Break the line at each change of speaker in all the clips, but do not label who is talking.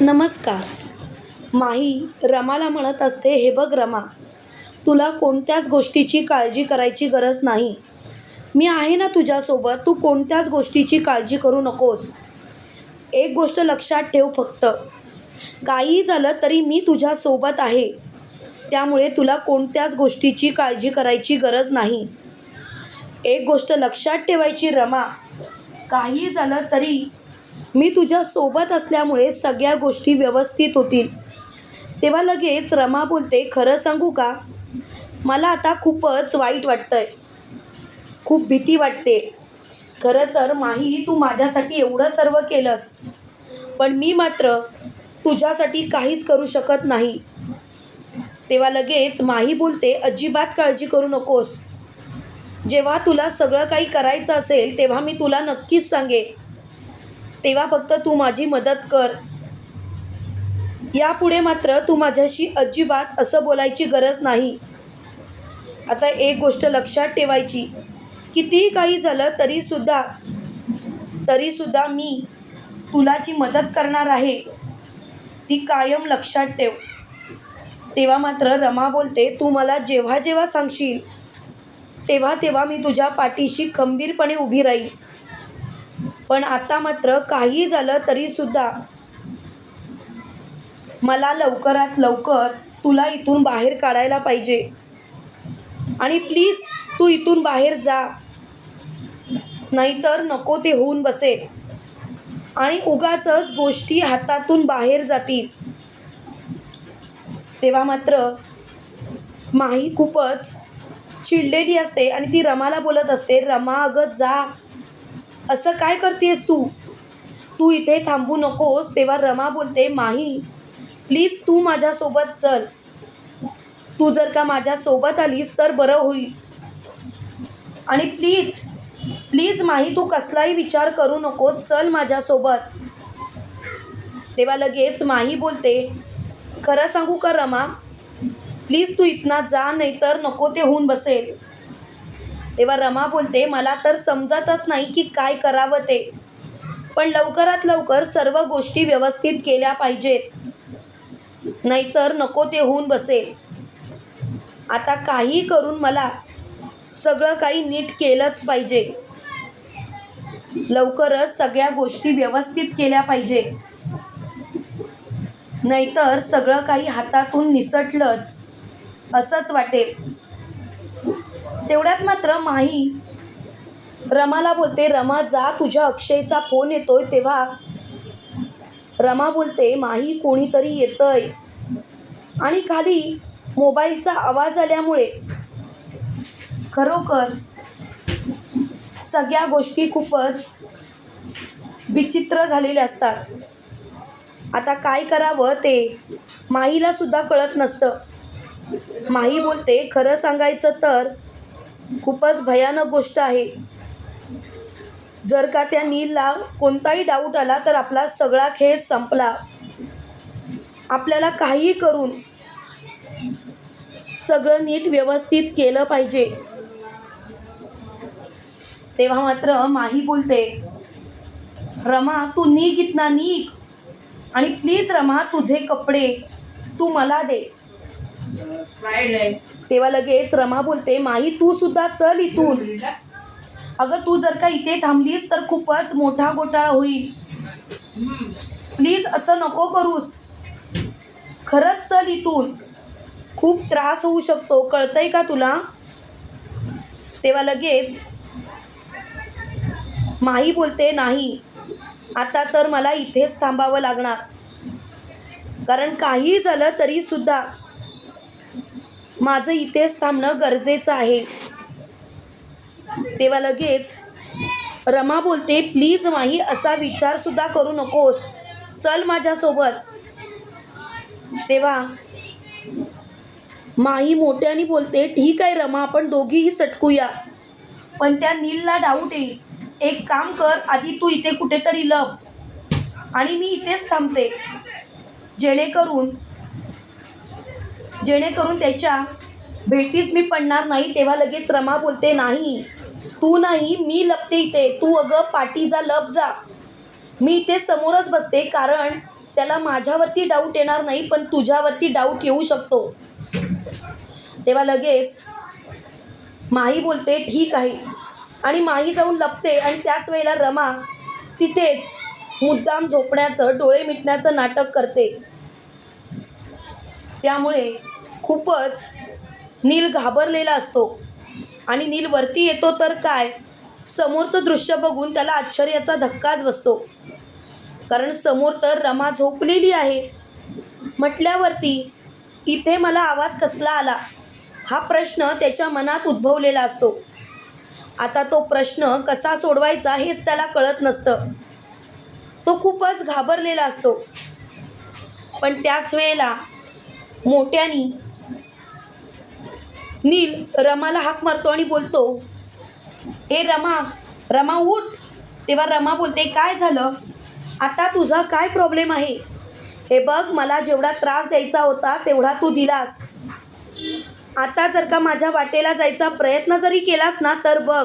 नमस्कार. माही रमाला म्हणत असते हे बघ रमा तुला कोणत्याच गोष्टीची काळजी करायची गरज नाही. मी आहे ना तुझ्यासोबत तू कोणत्याच गोष्टीची काळजी करू नकोस. एक गोष्ट लक्षात ठेव फक्त. काही झालं तरी मी तुझ्यासोबत आहे. त्यामुळे तुला कोणत्याच गोष्टीची काळजी करायची गरज नाही. एक गोष्ट लक्षात ठेवायची रमा. काही झालं तरी मी तुझ्या सोबत असल्यामुळे सगळ्या गोष्टी व्यवस्थित होतील. तेव्हा लगेच रमा बोलते खरं सांगू का? मला आता खूपच वाईट वाटतंय. खूप भीती वाटते. खरं तर माही तू माझ्यासाठी एवढं सर्व केलंस. पण मी मात्र तुझ्यासाठी काहीच करू शकत नाही. तेव्हा लगेच माही बोलते अजिबात काळजी करू नकोस. जेव्हा तुला सगळं काही करायचं असेल तेव्हा मी तुला नक्कीच सांगेन. तेव्हा फक्त तू माझी मदत कर. यापुढे मात्र तू माझ्याशी अजिबात असं बोलायची गरज नाही. आता एक गोष्ट लक्षात ठेवायची. कितीही काही झालं तरीसुद्धा तरीसुद्धा मी तुला जी मदत करणार आहे. ती कायम लक्षात ठेव. तेव्हा मात्र रमा बोलते तू मला जेव्हा जेव्हा सांगशील तेव्हा तेव्हा मी तुझ्या पाठीशी खंबीरपणे उभी राहील पण आता मात्र काही झालं तरीसुद्धा मला लवकरात लवकर तुला इथून बाहेर काढायला पाहिजे. आणि प्लीज तू इथून बाहेर जा. नाहीतर नको ते होऊन बसेल. आणि उगाचच गोष्टी हातातून बाहेर जातील. तेव्हा मात्र माही खूपच चिडलेली असते आणि ती रमाला बोलत असते रमा अगं जा. असं काय करतेस तू? तू इथे थांबू नकोस तेव्हा रमा बोलते माही प्लीज तू माझ्यासोबत चल. तू जर का माझ्यासोबत आलीस तर बरं होईल. आणि प्लीज प्लीज माही तू कसलाही विचार करू नको चल माझ्यासोबत. तेव्हा लगेच माही बोलते खरं सांगू का रमा? प्लीज तू इथनं जा नाही तर नको ते होऊन बसेल. तेव्हा रमा बोलते मला तर समजतच नाही की काय करावं ते. पण लवकरात लवकर सर्व गोष्टी व्यवस्थित केल्या पाहिजेत. नाहीतर नको ते होऊन बसेल. आता काही करून मला सगळं काही नीट केलंच पाहिजे. लवकरच सगळ्या गोष्टी व्यवस्थित केल्या पाहिजे. नाहीतर सगळं काही हातातून निसटलंच. असंच वाटेल. तेवढ्यात मात्र माही रमाला बोलते रमा जा तुझ्या अक्षयचा फोन येतोय तेव्हा. रमा बोलते माही कोणीतरी येतंय. आणि खाली मोबाईलचा आवाज आल्यामुळे खरोखर सगळ्या गोष्टी खूपच विचित्र झालेल्या असतात. आता काय करावं ते माहीला सुद्धा कळत नसतं. माही बोलते खरं सांगायचं तर खूपच भयानक गोष्ट आहे. जर का त्या नीलला कोणताही डाऊट आला तर आपला सगळा खेळ संपला. आपल्याला काही करून सगळं नीट व्यवस्थित केलं पाहिजे. तेव्हा मात्र माही बोलते रमा तू निघ इतना निघ. आणि प्लीज रमा तुझे कपडे तू मला दे. तेव्हा लगेच रमा बोलते माही तू सुद्धा चल इथून. अगं तू जर का इथे थांबलीस तर खूपच मोठा घोटाळा होईल. प्लीज असं नको करूस. खरंच चल इथून. खूप त्रास होऊ शकतो. कळतंय का तुला? तेव्हा लगेच माही बोलते नाही आता तर मला इथेच थांबावं लागणार. कारण काही झालं तरीसुद्धा माझं इथेच थांबणं गरजेचं आहे. तेव्हा लगेच. रमा बोलते प्लीज माही असा विचारसुद्धा करू नकोस. चल माझ्यासोबत. तेव्हा माही मोठ्याने बोलते ठीक आहे रमा आपण दोघीही सटकूया. पण त्या नीलला डाऊट येईल. एक काम कर आधी तू इथे कुठेतरी लप. आणि मी इथेच थांबते. जेणेकरून जेणेकरून त्याच्या भेटीस मी पडणार नाही तेव्हा लगेच रमा बोलते नाही तू नाही मी लपते इथे. तू अगं पाठीचा लप जा. मी इथे समोरच बसते कारण त्याला माझ्यावरती डाऊट येणार नाही पण तुझ्यावरती डाऊट येऊ शकतो. तेव्हा लगेच माही बोलते ठीक आहे. आणि माही जाऊन लपते आणि त्याच वेळेला रमा तिथेच मुद्दाम झोपण्याचं डोळे मिटण्याचं नाटक करते. त्यामुळे खूपच नील घाबरलेला असतो. आणि नील वरती येतो तर काय? समोरचं दृश्य बघून त्याला आश्चर्याचा धक्काच बसतो. कारण समोर तर रमा झोपलेली आहे. म्हटल्यावरती इथे मला आवाज कसला आला? हा प्रश्न त्याच्या मनात उद्भवलेला असतो. आता तो प्रश्न कसा सोडवायचा हेच त्याला कळत नसतं. तो खूपच घाबरलेला असतो. पण त्याच वेळेला मोठ्यानी. नील रमाला हाक मारतो आणि बोलतो ए रमा रमा उठ. तेव्हा रमा बोलते काय झालं? आता तुझा काय प्रॉब्लेम आहे? हे बघ मला जेवढा त्रास द्यायचा होता तेवढा तू दिलास. आता जर का माझ्या वाटेला जायचा प्रयत्न जरी केलास ना तर बघ.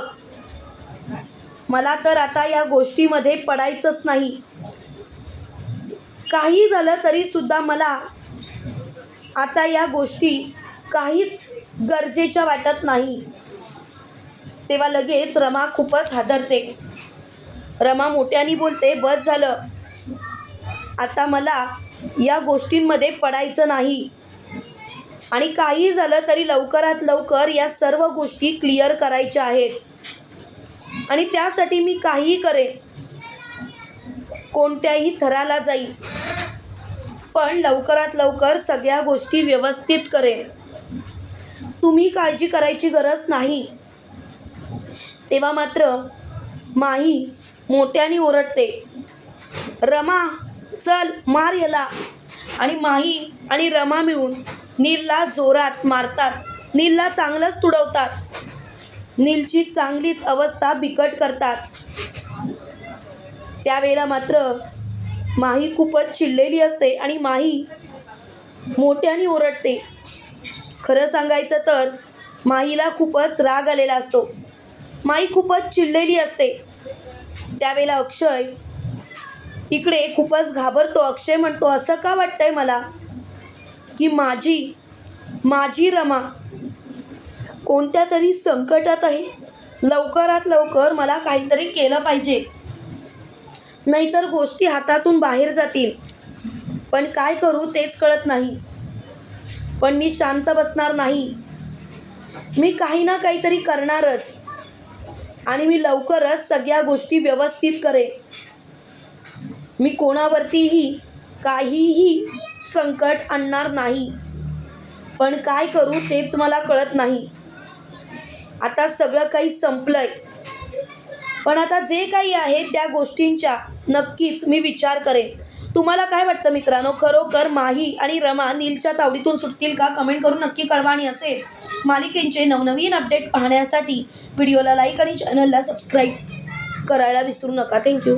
मला तर आता या गोष्टीमध्ये पडायचंच नाही. काही झालं तरीसुद्धा मला आता या गोष्टी काहीच गरजेच्या वाटत नाही. तेव्हा लगेच रमा खूपच हादरते. रमा मोठ्याने बोलते बस झालं. आता मला या गोष्टींमध्ये पडायचं नाही. आणि काही झालं तरी लवकरात लवकर या सर्व गोष्टी क्लिअर करायच्या आहेत. आणि त्यासाठी मी काहीही करेन. कोणत्याही थराला जाईल पण लवकरात लवकर सगळ्या गोष्टी व्यवस्थित करेन. तुम्ही काळजी करायची गरज नाही. तेव्हा मात्र माही मोठ्याने ओरडते. रमा चल मार याला. आणि माही आणि रमा मिळून नीलला जोरात मारतात. नीलला चांगलंच तुडवतात. नीलची चांगलीच अवस्था बिकट करतात. त्यावेळेला मात्र माही खूपच चिडलेली असते आणि माही मोठ्याने ओरडते. खरं सांगायचं तर माहीला खूपच राग आलेला असतो. माई खूपच चिडलेली असते. त्यावेळेला अक्षय इकडे खूपच घाबरतो. अक्षय म्हणतो असं का वाटतंय मला की माझी माझी रमा कोणत्या तरी संकटात आहे? लवकरात लवकर मला काहीतरी केलं पाहिजे. नाहीतर गोष्टी हातातून बाहेर जातील. पण काय करू तेच कळत नाही. पण मी शांत बसणार नाही. मी काही ना काहीतरी करणारच. आणि मी लवकरच सगळ्या गोष्टी व्यवस्थित करेन. मी कोणावरतीही काहीही संकट आणणार नाही. पण काय करू तेच मला कळत नाही. आता सगळं काही संपलं आहे पण आता जे काही आहे त्या गोष्टींच्या नक्कीच मी विचार करेन. तुम्हाला काय वाटतं मित्रांनो? खरोखर माही आणि रमा नीलच्या तावडीतून सुटतील का? कमेंट करून नक्की कळवा आणि असेच मालिकेंचे नवनवीन अपडेट पाहण्यासाठी व्हिडिओला लाईक आणि चॅनलला सबस्क्राईब करायला विसरू नका. थँक्यू